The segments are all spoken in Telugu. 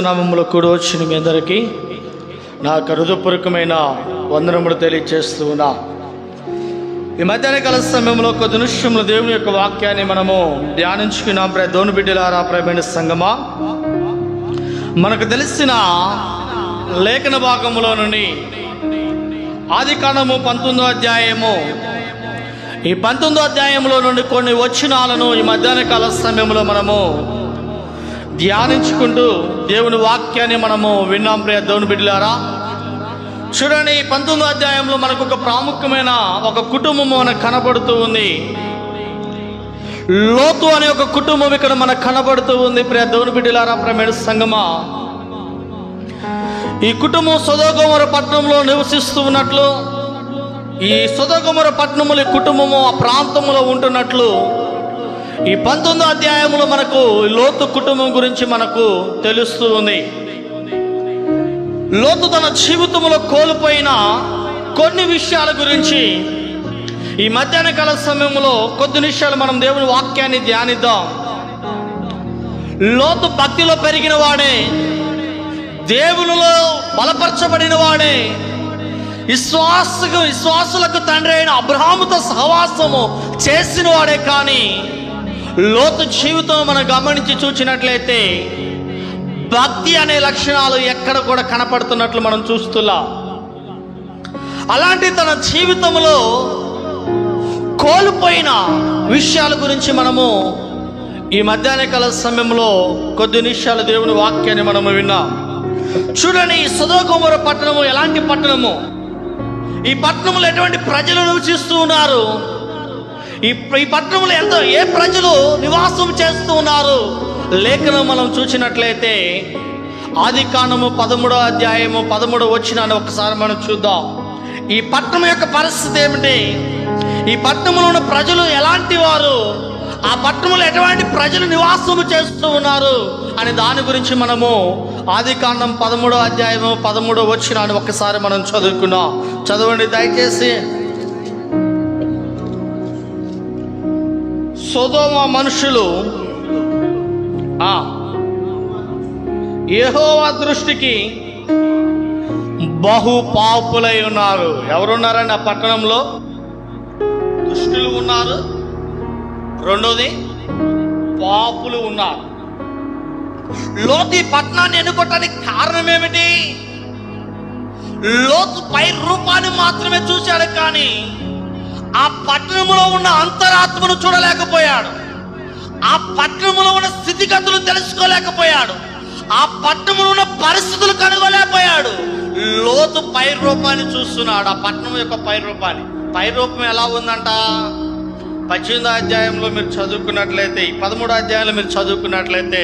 నామములో కూడి వచ్చిన మీ అందరికీ నా హృదయపూర్వకమైన వందనములు తెలియజేస్తూ ఉన్నా. ఈ మధ్యాహ్న కాల సమయంలో కొద్ది నిమిషంలో దేవుని యొక్క వాక్యాన్ని మనము ధ్యానించుకున్నాం. ప్ర దోని బిడ్డలారా ప్రేమైన సంగమా. మనకు తెలిసిన లేఖన భాగంలో నుండి ఆది కాండము పంతొమ్మిదో అధ్యాయము. ఈ పంతొమ్మిదో అధ్యాయంలో నుండి కొన్ని వచనాలను ఈ మధ్యాహ్న కాల సమయంలో మనము ధ్యానించుకుంటూ దేవుని వాక్యాన్ని మనము విన్నాం ప్రియ దేవుని బిడ్డలారా? చూడండి పంతొమ్మిదో అధ్యాయంలో మనకు ఒక ప్రాముఖ్యమైన ఒక కుటుంబం మనకు కనబడుతూ ఉంది. లోతు అనే ఒక కుటుంబం ఇక్కడ మనకు కనబడుతూ ఉంది ప్రియ దేవుని బిడ్డలారా ప్రమేణ సంగమా? ఈ కుటుంబం సొదోగోమర పట్టణంలో నివసిస్తూ ఉన్నట్లు ఈ సొదోగోమర పట్టణములు ఈ కుటుంబము ఆ ప్రాంతంలో ఉంటున్నట్లు ఈ పంతొమ్మిదో అధ్యాయంలో మనకు లోతు కుటుంబం గురించి మనకు తెలుస్తూ ఉంది. లోతు తన జీవితంలో కోల్పోయిన కొన్ని విషయాల గురించి ఈ మధ్యాహ్న కాల సమయంలో కొద్ది నిమిషాలు మనం దేవుని వాక్యాన్ని ధ్యానిద్దాం. లోతు భక్తిలో పెరిగిన వాడే దేవునిలో బలపరచబడిన వాడే విశ్వాసకు విశ్వాసులకు తండ్రి అయిన అబ్రహాముతో సహవాసము చేసిన వాడే కానీ లోతు జీవితం మనం గమనించి చూచినట్లయితే భక్తి అనే లక్షణాలు ఎక్కడ కూడా కనపడుతున్నట్లు మనం చూస్తున్నా. అలాంటి తన జీవితంలో కోల్పోయిన విషయాల గురించి మనము ఈ మధ్యాహ్న కాల సమయంలో కొద్ది నిమిషాలు దేవుని వాక్యాన్ని మనము విన్నాం. చూడండి ఈ సుధోకుమర పట్టణము ఎలాంటి పట్టణము? ఈ పట్టణంలో ఎటువంటి ప్రజలు నివసిస్తూ ఉన్నారు? ఈ ఈ పట్టణంలో ఎంతో ఏ ప్రజలు నివాసం చేస్తూ ఉన్నారు? లేఖనం మనం చూసినట్లయితే ఆది కాండము పదమూడో అధ్యాయము పదమూడో వచ్చిన ఒకసారి మనం చూద్దాం. ఈ పట్టణం యొక్క పరిస్థితి ఏమిటి? ఈ పట్టణంలో ఉన్న ప్రజలు ఎలాంటి వారు? ఆ పట్టణంలో ఎటువంటి ప్రజలు నివాసము చేస్తూ ఉన్నారు? అని దాని గురించి మనము ఆది కాండం పదమూడో అధ్యాయము పదమూడో వచ్చిన ఒకసారి మనం చదువుకున్నాం చదవండి దయచేసి. సొదోమ మనుషులు ఆ దృష్టికి బహు పాపులై ఉన్నారు. ఎవరున్నారండి ఆ పట్టణంలో? దుష్టులు ఉన్నారు. రెండోది పాపులు ఉన్నారు. లోతు పట్టణాన్ని ఎన్నుకోవటానికి కారణం ఏమిటి లోతు పై రూపాన్ని మాత్రమే చూశాడు కానీ ఆ పట్టణంలో ఉన్న అంతరాత్మను చూడలేకపోయాడు. ఆ పట్టణంలో ఉన్న స్థితిగతులు తెలుసుకోలేకపోయాడు. ఆ పట్టణంలో ఉన్న పరిస్థితులు కనుగొలేకపోయాడు లోతు పై రూపాన్ని చూస్తున్నాడు. ఆ పట్టణం యొక్క పై రూపాన్ని పై రూపం ఎలా ఉందంట? పద్దెనిమిదో అధ్యాయంలో మీరు చదువుకున్నట్లయితే ఈ పదమూడో అధ్యాయంలో మీరు చదువుకున్నట్లయితే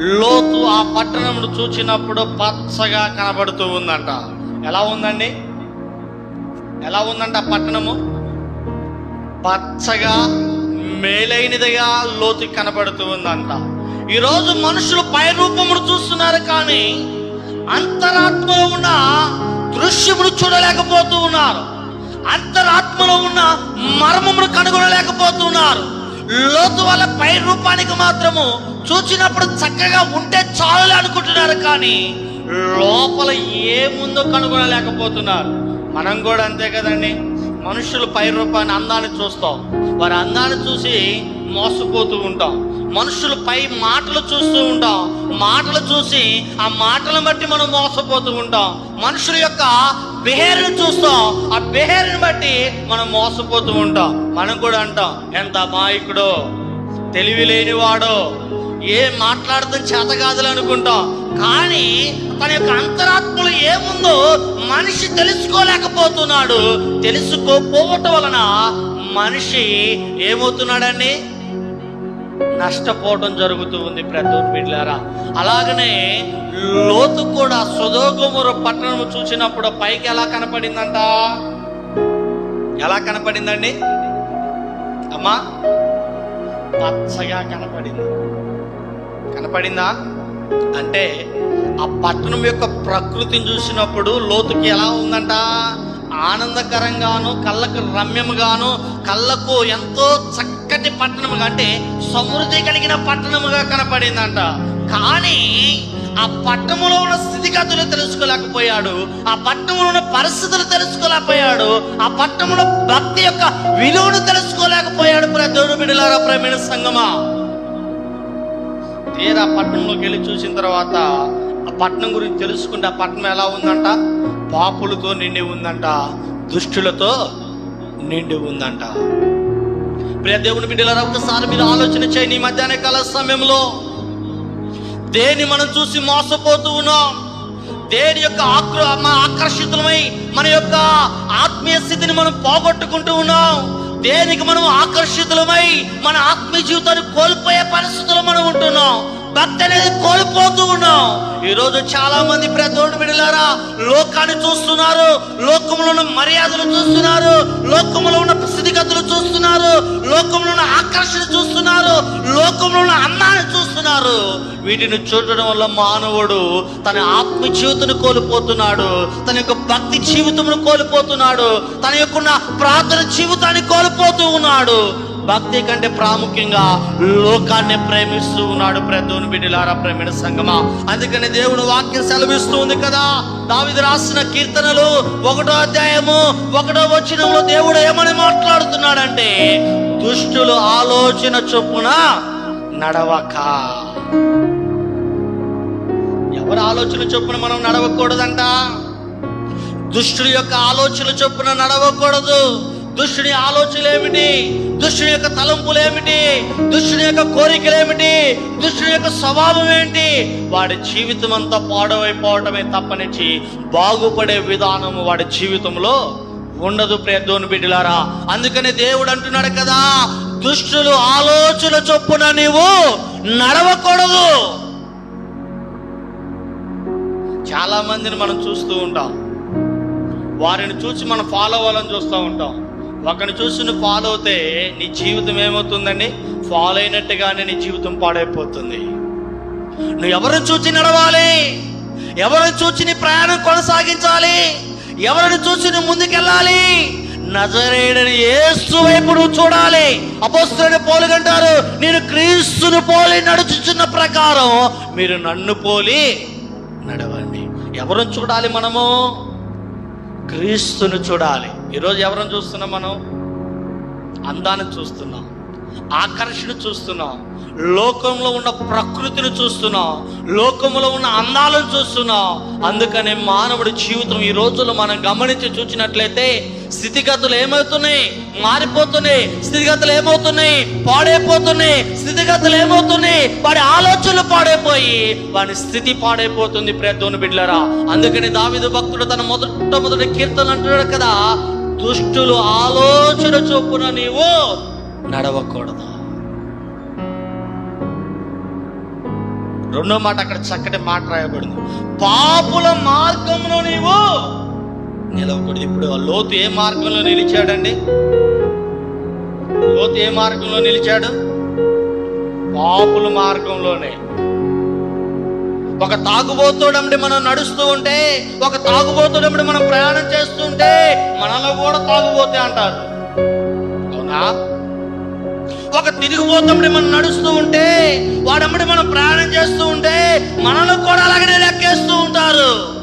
లోతు ఆ పట్టణంను చూచినప్పుడు పచ్చగా కనబడుతూ ఉందంట. ఎలా ఉందండి? ఎలా ఉందంట ఆ పట్టణము? పచ్చగా మేలైనదిగా లోతు కనబడుతూ ఉందంట. ఈరోజు మనుషులు పై రూపమును చూస్తున్నారు కానీ అంతరాత్మలో ఉన్న దృశ్యమును చూడలేకపోతూ ఉన్నారు. అంతరాత్మలో ఉన్న మర్మమును కనుగొనలేకపోతున్నారు. లోతు వల్ల పై రూపానికి మాత్రము చూచినప్పుడు చక్కగా ఉంటే చాలు అనుకుంటున్నారు కానీ లోపల ఏముందో కనుగొనలేకపోతున్నారు. మనం కూడా అంతే కదండి. మనుషులు పై రూపాన్ని అందాన్ని చూస్తాం. వారి అందాన్ని చూసి మోసపోతూ ఉంటాం. మనుషులు పై మాటలు చూస్తూ ఉంటాం. మాటలు చూసి ఆ మాటలను బట్టి మనం మోసపోతూ ఉంటాం. మనుషుల యొక్క బిహేవియర్ని చూస్తాం. ఆ బిహేవియర్ని బట్టి మనం మోసపోతూ ఉంటాం. మనం కూడా అంటాం ఎంత అమాయకుడో తెలివి లేనివాడో ఏం మాట్లాడటం చేత కాదులు అనుకుంటాం. కానీ తన యొక్క అంతరాత్మలో ఏముందో మనిషి తెలుసుకోలేకపోతున్నాడు. తెలుసుకోపోవటం వలన మనిషి ఏమవుతున్నాడండి? నష్టపోవడం జరుగుతూ ఉంది ప్రతి బిడ్డారా అలాగనే లోతు కూడా సుధోగుముర పట్టణం చూసినప్పుడు పైకి ఎలా కనపడిందంట? ఎలా కనపడిందండి? అమ్మా పచ్చగా కనపడింది. కనపడిందా? అంటే ఆ పట్టణం యొక్క ప్రకృతిని చూసినప్పుడు లోతుకి ఎలా ఉందంట? ఆనందకరంగాను కళ్ళకు రమ్యముగాను కళ్ళకు ఎంతో చక్కటి పట్టణముగా అంటే సమృద్ధి కలిగిన పట్టణముగా కనపడిందంట. కానీ ఆ పట్టణంలో ఉన్న స్థితిగతులు తెలుసుకోలేకపోయాడు. ఆ పట్టణంలో ఉన్న పరిస్థితులు తెలుసుకోలేకపోయాడు. ఆ పట్టణంలో భక్తి యొక్క విలువను తెలుసుకోలేకపోయాడు. ప్రతి బిడ్డలారా ప్రేమైన సంగమా తీరా పట్టణంలోకి వెళ్ళి చూసిన తర్వాత ఆ పట్టణం గురించి తెలుసుకుంటే ఆ పట్టణం ఎలా ఉందంట? పాపులతో నిండి ఉందంట. దుష్టులతో నిండి ఉందంట. ప్రియ దేవుని బిడ్డలారా ఒకసారి మీరు ఆలోచన చేయండి ఈ మధ్యాహ్న కాల సమయంలో దేని మనం చూసి మోసపోతూ ఉన్నాం? దేని యొక్క ఆక్ర మన ఆకర్షితులమై మన యొక్క ఆత్మీయ స్థితిని మనం పోగొట్టుకుంటూ ఉన్నాం? దేనికి మనం ఆకర్షితులమై మన ఆత్మీయ జీవితాన్ని కోల్పోయే పరిస్థితుల్లో మనం ఉంటున్నాం? భక్తి అనేది కోల్పోతూ ఉన్నాం. ఈ రోజు చాలా మంది ప్రతోడు బిడ్డలారా లోకాన్ని చూస్తున్నారు లోకంలో ఉన్న మర్యాదలు చూస్తున్నారు లోకంలో ఉన్న స్థితిగతులు చూస్తున్నారు లోకంలో ఉన్న ఆకర్షణ చూస్తున్నారు లోకంలో ఉన్న అన్నాన్ని చూస్తున్నారు. వీటిని చూడడం వల్ల మానవుడు తన ఆత్మ జీవితను కోల్పోతున్నాడు. తన యొక్క భక్తి జీవితమును కోల్పోతున్నాడు. తన యొక్క ప్రార్థన జీవితాన్ని కోల్పోతూ ఉన్నాడు. భక్తి కంటే ప్రాముఖ్యంగా లోకాన్ని ప్రేమిస్తూ ఉన్నాడు ప్రదోని బిడ్డలారా ప్రేమిణ సంగమా. అందుకని దేవుడు వాక్యం సెలవిస్తూ ఉంది కదా. దావిది రాసిన కీర్తనలు ఒకటో అధ్యాయము ఒకటో వచనంలో దేవుడు ఏమని మాట్లాడుతున్నాడంటే దుష్టులు ఆలోచన చొప్పున నడవక. ఎవరు ఆలోచన చొప్పున మనం నడవకూడదంట? దుష్టుడి యొక్క ఆలోచన చొప్పున నడవకూడదు. దుష్టుని ఆలోచనలు ఏమిటి దుష్టుని యొక్క తలంపులు ఏమిటి దుష్టుని యొక్క కోరికలు ఏమిటి దుష్టుని యొక్క స్వభావం ఏంటి వాడి జీవితం అంతా పాడవైపోవటమే తప్పనిచ్చి బాగుపడే విధానము వాడి జీవితంలో ఉండదు ప్రేదోని బిడ్డలారా. అందుకని దేవుడు అంటున్నాడు కదా దుష్టులు ఆలోచన చొప్పున నీవు నడవకూడదు. చాలా మందిని మనం చూస్తూ ఉంటాం. వారిని చూసి మనం ఫాలో అవ్వాలని చూస్తూ ఉంటాం. ఒకరిని చూసి నువ్వు ఫాలో అవుతే నీ జీవితం ఏమవుతుందండి? ఫాలో అయినట్టుగానే నీ జీవితం పాడైపోతుంది. నువ్వు ఎవరిని చూసి నడవాలి? ఎవరిని చూసి నీ ప్రయాణం కొనసాగించాలి? ఎవరిని చూసి నువ్వు ముందుకెళ్ళాలి? నజరేడని ఏసు వైపు నువ్వు చూడాలి. అపోస్తుని పోలిగంటారు నేను క్రీస్తుని పోలి నడుచుచున్న ప్రకారం మీరు నన్ను పోలి నడవండి. ఎవరిని చూడాలి మనము? క్రీస్తును చూడాలి. ఈరోజు ఎవరిని చూస్తున్నాం మనం? అందాన్ని చూస్తున్నాం. ఆకర్షణ చూస్తున్నాం. లోకంలో ఉన్న ప్రకృతిని చూస్తున్నాం. లోకంలో ఉన్న అందాలను చూస్తున్నాం. అందుకనే మానవుడి జీవితం ఈ రోజుల్లో మనం గమనించి చూసినట్లయితే స్థితిగతులు ఏమవుతున్నాయి? మారిపోతున్నాయి. స్థితిగతులు ఏమవుతున్నాయి? పాడైపోతున్నాయి. స్థితిగతులు ఏమవుతున్నాయి? వాడి ఆలోచనలు పాడైపోయి వాడి స్థితి పాడైపోతుంది ప్రయత్నం బిడ్డలరా. అందుకని దావిదు భక్తుడు తన మొదట మొదటి కీర్తన అంటున్నాడు కదా దుష్టులు ఆలోచన చొప్పున నీవు నడవకూడదు. రెండో మాట అక్కడ చక్కటి మాట రాయబడింది. పాపుల మార్గంలో నీవు నిలవకూడదు. ఇప్పుడు లోతు ఏ మార్గంలో నిలిచాడండి? లోతు ఏ మార్గంలో నిలిచాడు? పాపుల మార్గంలోనే. ఒక తాగుబోతుడమ్మడి మనం నడుస్తూ ఉంటే ఒక తాగుబోతుడమ్మడి మనం ప్రయాణం చేస్తుంటే మనలో కూడా తాగుబోతే అంటారు. అవునా? ఒక తిరిగిపోతమ్మడి మనం నడుస్తూ ఉంటే వాడమ్మడి మనం ప్రయాణం చేస్తూ ఉంటే మనలో కూడా అలాగనే లెక్కేస్తూ ఉంటారు.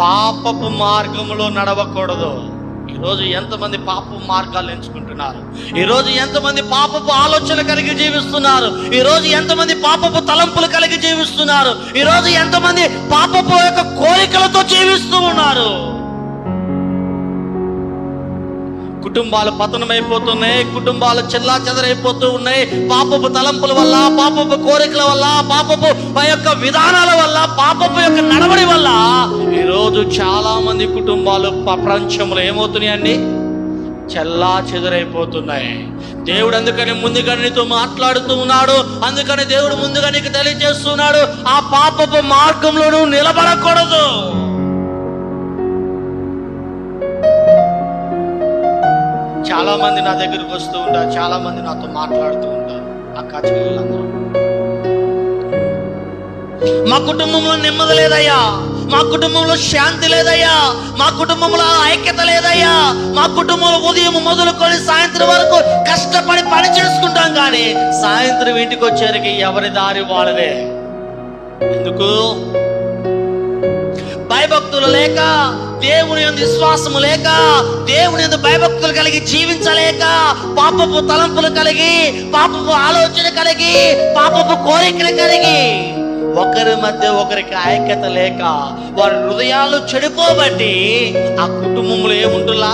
పాపపు మార్గంలో నడవకూడదు. ఈరోజు ఎంతమంది పాపపు మార్గాలు ఎంచుకుంటున్నారు? ఈరోజు ఎంతమంది పాపపు ఆలోచన కలిగి జీవిస్తున్నారు? ఈరోజు ఎంతమంది పాపపు తలంపులు కలిగి జీవిస్తున్నారు? ఈరోజు ఎంతమంది పాపపు యొక్క కోరికలతో జీవిస్తూ ఉన్నారు? కుటుంబాలు పతనమైపోతున్నాయి కుటుంబాలు చెల్లా చెదరైపోతూ ఉన్నాయి. పాపపు తలంపుల వల్ల పాపపు కోరికల వల్ల పాపపు మా యొక్క విధానాల వల్ల పాపపు యొక్క నడవడి వల్ల ఈరోజు చాలా మంది కుటుంబాలు ప్రపంచంలో ఏమవుతున్నాయండి చెల్లా చెదరైపోతున్నాయి. దేవుడు అందుకని ముందుగా నీతో మాట్లాడుతూ ఉన్నాడు. అందుకని దేవుడు ముందుగా నీకు తెలియజేస్తున్నాడు. ఆ పాపపు మార్గంలో నువ్వు నిలబడకూడదు. చాలా మంది నా దగ్గరకు వస్తూ ఉంటారు చాలా మంది నాతో మాట్లాడుతూ ఉంటారు అక్క చెల్లెలందరూ మా కుటుంబంలో నెమ్మది లేదయ్యా మా కుటుంబంలో శాంతి లేదయ్యా మా కుటుంబంలో ఐక్యత లేదయ్యా మా కుటుంబంలో ఉదయం మొదలుకొని సాయంత్రం వరకు కష్టపడి పని చేసుకుంటాం కానీ సాయంత్రం ఇంటికి వచ్చేసరికి ఎవరి దారి వాళ్ళదే ఎందుకు? భయభక్తులు లేక దేవుని విశ్వాసము లేక దేవుని యందు భయభక్తులు కలిగి జీవించలేక పాపపు తలంపులు కలిగి పాపపు ఆలోచన కలిగి పాపపు కోరికలు కలిగి ఒకరి మధ్య ఒకరికి ఐక్యత లేక వారి హృదయాలు చెడిపోబట్టి ఆ కుటుంబంలో ఏముంటులా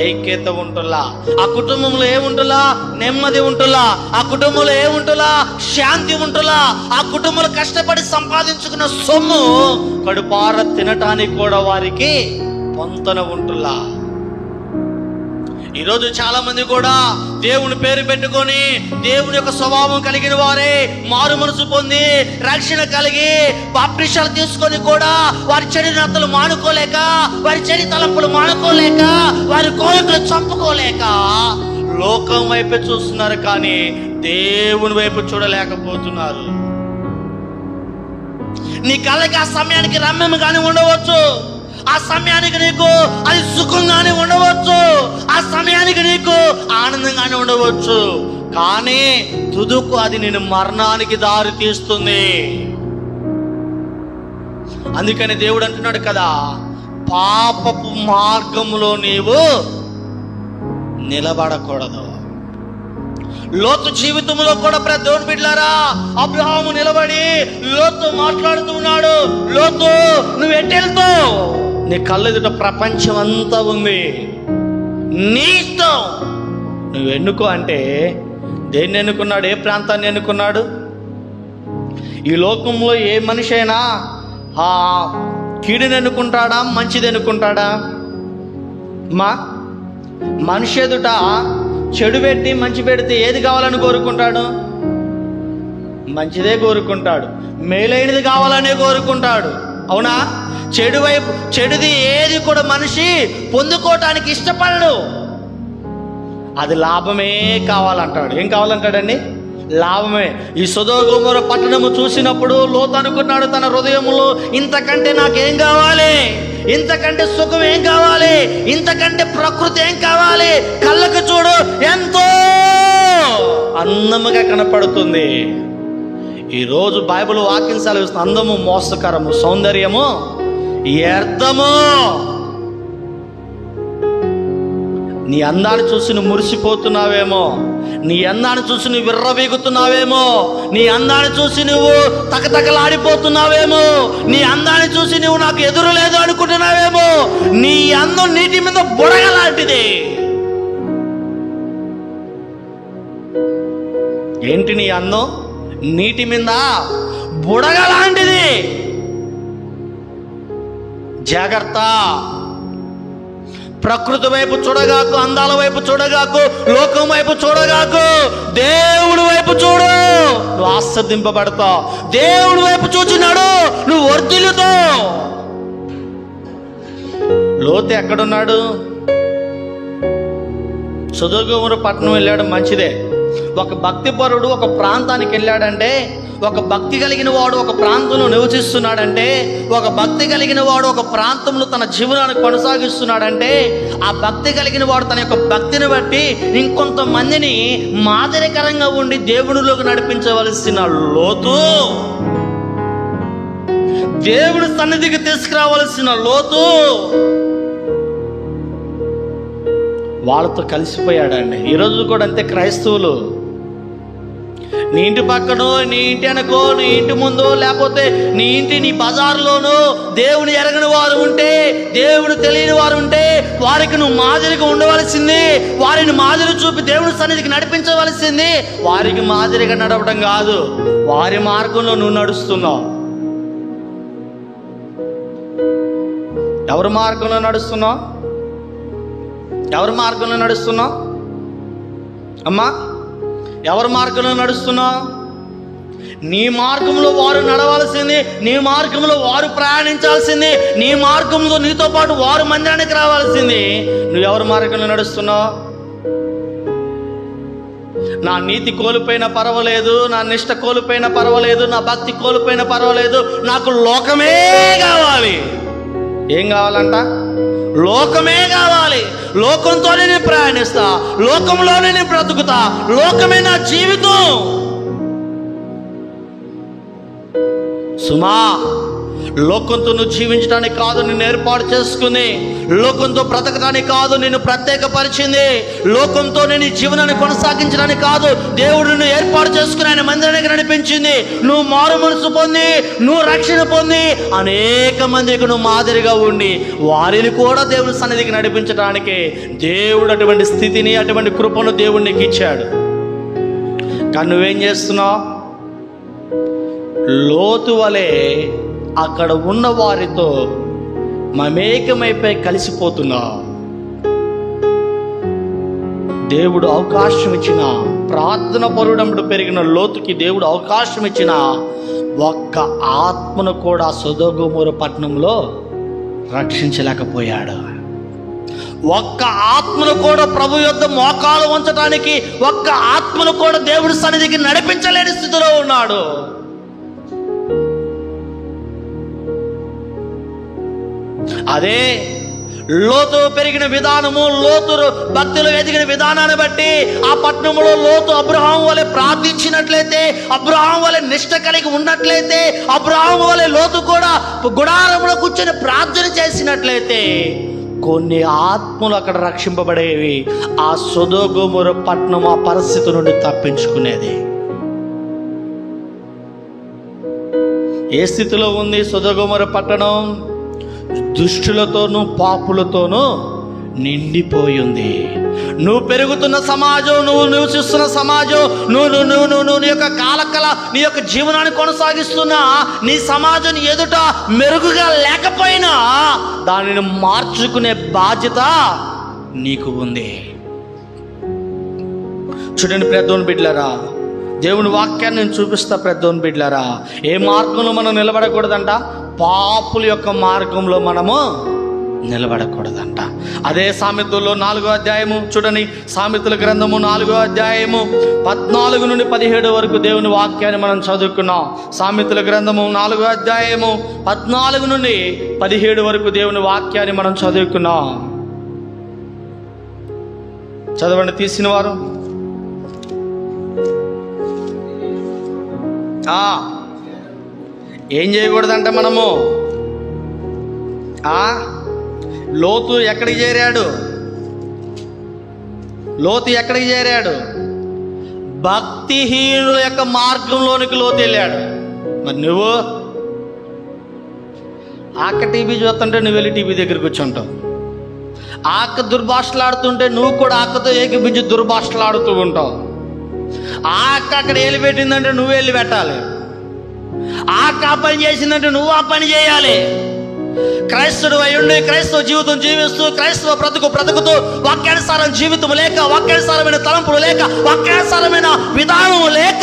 ఐక్యత ఉంటులా ఆ కుటుంబంలో ఏముంటులా నెమ్మది ఉంటులా ఆ కుటుంబంలో ఏముంటులా శాంతి ఉంటులా ఆ కుటుంబంలో కష్టపడి సంపాదించుకున్న సొమ్ము కడుపార తినటానికి కూడా వారికి పొంతన ఉంటులా ఈరోజు చాలా మంది కూడా దేవుని పేరు పెట్టుకొని దేవుని యొక్క స్వభావం కలిగిన వారే మారు మనసు పొంది రక్షణ కలిగి బాప్టిషాలు తీసుకొని కూడా వారి చెడు నత్తలు మానుకోలేక వారి చెడు తలంపులు మానుకోలేక వారి కోరికలు చంపుకోలేక లోకం వైపు చూస్తున్నారు కానీ దేవుని వైపు చూడలేకపోతున్నారు. నీ కళ్ళకి ఆ సమయానికి రమ్యం కానీ ఉండవచ్చు. ఆ సమయానికి నీకు అది సుఖంగానే ఉండవచ్చు. ఆ సమయానికి నీకు ఆనందంగానే ఉండవచ్చు. కానీ తుదుకు అది నేను మరణానికి దారి తీస్తుంది. అందుకని దేవుడు అంటున్నాడు కదా పాపపు మార్గంలో నీవు నిలబడకూడదు. లోతు జీవితంలో కూడా ప్రతి దేవుని బిడ్డారా అబ్రహాము నిలబడి లోతు మాట్లాడుతూ ఉన్నాడు. లోతు నువ్వు ఎట్టెళ్తావు నీ కళ్ళెదుట ప్రపంచం అంతా ఉంది. నీ ఇష్టం నువ్వు ఎన్నుకో అంటే దేన్ని ఎన్నుకున్నాడు? ఏ ప్రాంతాన్ని ఎన్నుకున్నాడు? ఈ లోకంలో ఏ మనిషి అయినా ఆ కీడుని ఎన్నుకుంటాడా? మంచిది ఎన్నుకుంటాడా? మా మనిషి ఎదుట చెడు పెట్టి మంచి పెడితే ఏది కావాలని కోరుకుంటాడు? మంచిదే కోరుకుంటాడు. మేలైనది కావాలనే కోరుకుంటాడు. అవునా? చెడు వైపు చెడుది ఏది కూడా మనిషి పొందుకోవటానికి ఇష్టపడడు. అది లాభమే కావాలంటాడు. ఏం కావాలంటాడండి? లాభమే. ఈ సుధోగుమర పట్టణము చూసినప్పుడు లోతు అనుకున్నాడు తన హృదయములో ఇంతకంటే నాకేం కావాలి? ఇంతకంటే సుఖం ఏం కావాలి? ఇంతకంటే ప్రకృతి ఏం కావాలి? కళ్ళకు చూడు ఎంతో అందముగా కనపడుతుంది. ఈరోజు బైబిల్ వాక్యం సెలవిస్తున్న అందము మోసకరము సౌందర్యము వ్యర్థము నీ అందాన్ని చూసి నువ్వు మురిసిపోతున్నావేమో? నీ అందాన్ని చూసి నువ్వు విర్రవీగుతున్నావేమో? నీ అందాన్ని చూసి నువ్వు తకతకలాడిపోతున్నావేమో? నీ అందాన్ని చూసి నువ్వు నాకు ఎదురు లేదు అనుకుంటున్నావేమో? నీ అందం నీటి మీద బుడగ లాంటిది. ఏంటి నీ అందం? నీటి మీద బుడగ లాంటిది. జాగ్రత్త. ప్రకృతి వైపు చూడగాకు అందాల వైపు చూడగాకు లోకం వైపు చూడగాకు దేవుడి వైపు చూడు. నువ్వు ఆస్వాదింపబడతావు దేవుడి వైపు చూచినాడు నువ్వు వర్ధిల్లుతో. లోతు ఎక్కడున్నాడు? సుధుగుమురు పట్టణం వెళ్ళాడు మంచిదే. ఒక భక్తిపరుడు ఒక ప్రాంతానికి వెళ్ళాడంటే ఒక భక్తి కలిగిన వాడు ఒక ప్రాంతంలో నివసిస్తున్నాడంటే ఒక భక్తి కలిగిన వాడు ఒక ప్రాంతంలో తన జీవనాన్ని కొనసాగిస్తున్నాడంటే ఆ భక్తి కలిగిన వాడు తన యొక్క భక్తిని బట్టి ఇంకొంతమందిని మాదిరికరంగా ఉండి దేవునిలోకి నడిపించవలసిన లోతు. దేవుడి సన్నిధికి తీసుకురావలసిన లోతు. వాళ్ళతో కలిసిపోయాడండి. ఈరోజు కూడా అంతే క్రైస్తవులు. నీ ఇంటి పక్కనో నీ ఇంటి వెనకో నీ ఇంటి ముందో లేకపోతే నీ ఇంటి నీ బజార్లోనో దేవుని ఎరగని వారు ఉంటే దేవుడు తెలియని వారు ఉంటే వారికి నువ్వు మాదిరిగా ఉండవలసింది. వారిని మాదిరి చూపి దేవుని సన్నిధికి నడిపించవలసింది. వారికి మాదిరిగా నడవడం కాదు. వారి మార్గంలో నువ్వు నడుస్తున్నావు. ఎవరి మార్గంలో నడుస్తున్నావు? ఎవరి మార్గంలో నడుస్తున్నావు? అమ్మా ఎవరి మార్గంలో నడుస్తున్నావు నీ మార్గంలో వారు నడవాల్సింది నీ మార్గంలో వారు ప్రయాణించాల్సింది నీ మార్గంలో నీతో పాటు వారు మందిరానికి రావాల్సింది. నువ్వు ఎవరి మార్గంలో నడుస్తున్నావు నా నీతి కోల్పోయినా పర్వాలేదు నా నిష్ట కోల్పోయినా పర్వాలేదు నా భక్తి కోల్పోయినా పర్వాలేదు నాకు లోకమే కావాలి. ఏం కావాలంట? లోకమే కావాలి. లోకంతోనే నేను ప్రయాణిస్తా. లోకంలోనే నేను బ్రతుకుతా. లోకమే నా జీవితం. సుమా లోకంతో నువ్వు జీవించడానికి కాదు నిన్ను ఏర్పాటు చేసుకుని లోకంతో బ్రతకడానికి కాదు నిన్ను ప్రత్యేకపరిచింది. లోకంతో నేను జీవనాన్ని కొనసాగించడానికి కాదు దేవుడు నిన్ను ఏర్పాటు చేసుకుని ఆయన మందిరానికి నడిపించింది. నువ్వు మారు మనసు పొంది నువ్వు రక్షణ పొంది అనేక మందికి నువ్వు మాదిరిగా ఉండి వారిని కూడా దేవుని సన్నిధికి నడిపించడానికి దేవుడు అటువంటి స్థితిని అటువంటి కృపను దేవుడు నీకు ఇచ్చాడు. కానీ నువ్వేం చేస్తున్నావు? లోతు వలే అక్కడ ఉన్న వారితో మమేకమైపోయి కలిసిపోతున్నా. దేవుడు అవకాశం ఇచ్చిన ప్రార్థన పరుడముడు పెరిగిన లోతుకి దేవుడు అవకాశం ఇచ్చిన ఒక్క ఆత్మను కూడా సుధోగుమూరు పట్టణంలో రక్షించలేకపోయాడు. ఒక్క ఆత్మను కూడా ప్రభు యొద్ద మోకాలు ఉంచడానికి ఒక్క ఆత్మను కూడా దేవుడి సన్నిధికి నడిపించలేని స్థితిలో ఉన్నాడు. అదే లోతు పెరిగిన విధానము లోతు భక్తులు ఎదిగిన విధానాన్ని బట్టి ఆ పట్టణంలో లోతు అబ్రహాం వలె ప్రార్థించినట్లయితే అబ్రహాం వలె నిష్ట కలిగి ఉన్నట్లయితే అబ్రహాం వలె లోతు కూడా గుడారంలో కూర్చొని ప్రార్థన చేసినట్లయితే కొన్ని ఆత్మలు అక్కడ రక్షింపబడేవి. ఆ సుధోగుముర పట్టణం ఆ పరిస్థితి నుండి తప్పించుకునేది. ఏ స్థితిలో ఉంది సుధోగుమర పట్టణం? దుష్టులతోనూ పాపులతోనూ నిండిపోయింది. నువ్వు పెరుగుతున్న సమాజం నువ్వు నివసిస్తున్న సమాజం నువ్వు నువ్వు నువ్వు నువ్వు నువ్వు నీ యొక్క కాలకల నీ యొక్క జీవనాన్ని కొనసాగిస్తున్నా నీ సమాజం ఎదుట మెరుగుగా లేకపోయినా దానిని మార్చుకునే బాధ్యత నీకు ఉంది. చూడండి ప్రద్దోని బిడ్లరా దేవుని వాక్యాన్ని నేను చూపిస్తా ప్రద్దోని బిడ్లరా ఏ మార్గంలో మనం నిలబడకూడదంట? పాపుల యొక్క మార్గంలో మనము నిలబడకూడదంట. అదే సామెతల్లో నాలుగో అధ్యాయము చూడని సామెతల గ్రంథము నాలుగో అధ్యాయము పద్నాలుగు నుండి పదిహేడు వరకు దేవుని వాక్యాన్ని మనం చదువుకున్నాం. సామెతల గ్రంథము నాలుగో అధ్యాయము పద్నాలుగు నుండి పదిహేడు వరకు దేవుని వాక్యాన్ని మనం చదువుకున్నాం. చదవండి తీసిన వారు. ఆ, ఏం చేయకూడదంట మనము? ఆ? లోతు ఎక్కడికి చేరాడు? లోతు ఎక్కడికి చేరాడు? భక్తిహీనుల యొక్క మార్గంలోనికి లోతు వెళ్ళాడు. మరి నువ్వు? ఆక టీవీ చూస్తుంటే నువ్వు వెళ్ళి టీవీ దగ్గర కూర్చుంటావు ఆక దుర్భాషలాడుతుంటే నువ్వు కూడా ఆకతో ఏకపించి దుర్భాషలాడుతూ ఉంటావు. ఆక అక్కడ వెళ్ళి పెట్టిందంటే నువ్వు వెళ్ళి పెట్టాలి ఆ పని చేసినట్టు నువ్వు ఆ పని చేయాలి. క్రైస్తవుడు అయ్యుండి క్రైస్తవ జీవితం జీవిస్తూ క్రైస్తవ బ్రతుకు బ్రతుకుతూ వాక్యానుసారం జీవితం లేక వాక్యానుసారమైన తలంపులు లేక వాక్యానుసారమైన విధానం లేక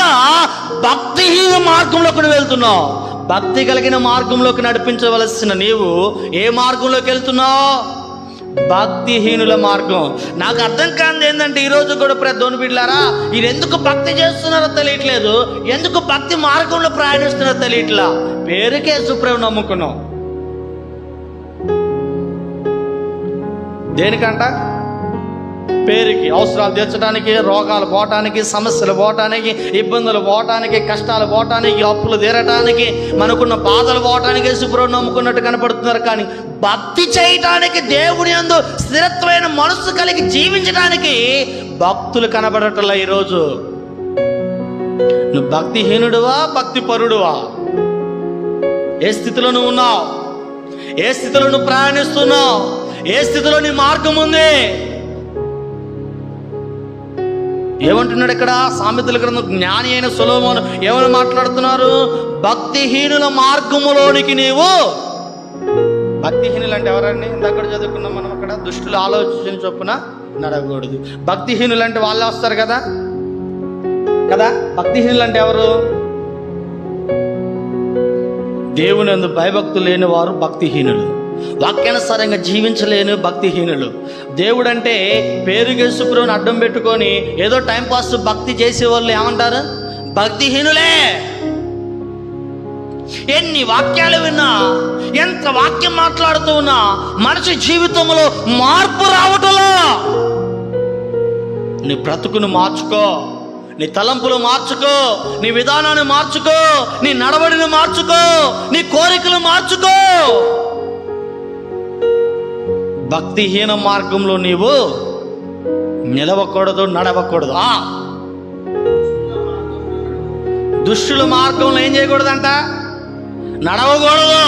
భక్తిహీన మార్గంలోకి నువ్వు వెళ్తున్నావు. భక్తి కలిగిన మార్గంలోకి నడిపించవలసిన నీవు ఏ మార్గంలోకి వెళ్తున్నావు? భక్తిహీనుల మార్గం. నాకు అర్థం కాంది ఏంటంటే ఈరోజు కూడా ప్రద్దోని బిడ్డారా ఇది ఎందుకు భక్తి చేస్తున్నారో తెలియట్లేదు. ఎందుకు భక్తి మార్గంలో ప్రయాణిస్తున్నారో తెలియట్లా. పేరుకే సుప్రభు నమ్ముకున్నాం. దేనికంట? పేరుకి అవసరాలు తీర్చడానికి రోగాలు పోవటానికి సమస్యలు పోవటానికి ఇబ్బందులు పోవటానికి కష్టాలు పోవటానికి అప్పులు తీరటానికి మనకున్న బాధలు పోవటానికి శుభ్రం నమ్ముకున్నట్టు కనపడుతున్నారు. కానీ భక్తి చేయటానికి దేవుని యందు స్థిరత్వమైన మనస్సు కలిగి జీవించడానికి భక్తులు కనబడటంలా ఈరోజు. నువ్వు భక్తిహీనుడువా భక్తి పరుడువా ఏ స్థితిలో నువ్వు ఉన్నావు? ఏ స్థితిలో నువ్వు ప్రయాణిస్తున్నావు? ఏ స్థితిలో నీ మార్గం ఉంది? ఏమంటున్నాడు ఇక్కడ? సామెతల గ్రంథం జ్ఞాని అయిన సులభమును ఏమని మాట్లాడుతున్నారు? భక్తిహీనుల మార్గములోనికి నీవు భక్తిహీనులు అంటే ఎవరండి? ఇందక్కడ చదువుకున్నాం మనం అక్కడ. దుష్టుల ఆలోచన చొప్పున నడవకూడదు. భక్తిహీనులు అంటే వాళ్ళే వస్తారు కదా? కదా? భక్తిహీనులు అంటే ఎవరు? దేవుని అందు భయభక్తులు లేని వారు భక్తిహీనులు. వాక్యానుసారంగా జీవించలేని భక్తిహీనులు. దేవుడంటే పేరు అడ్డం పెట్టుకొని ఏదో టైంపాస్ భక్తి చేసేవాళ్ళు ఏమంటారు? భక్తిహీనులే! ఎన్ని వాక్యాలు విన్నా ఎంత వాక్యం మాట్లాడుతూ ఉన్నా మనిషి జీవితంలో మార్పు రావటంలో! నీ బ్రతుకును మార్చుకో నీ తలంపులు మార్చుకో నీ విధానాన్ని మార్చుకో నీ నడవడిని మార్చుకో నీ కోరికలు మార్చుకో! భక్తిహీన మార్గంలో నీవు నిలవకూడదు నడవకూడదు. దుష్టుల మార్గంలో ఏం చేయకూడదంట? నడవకూడదు.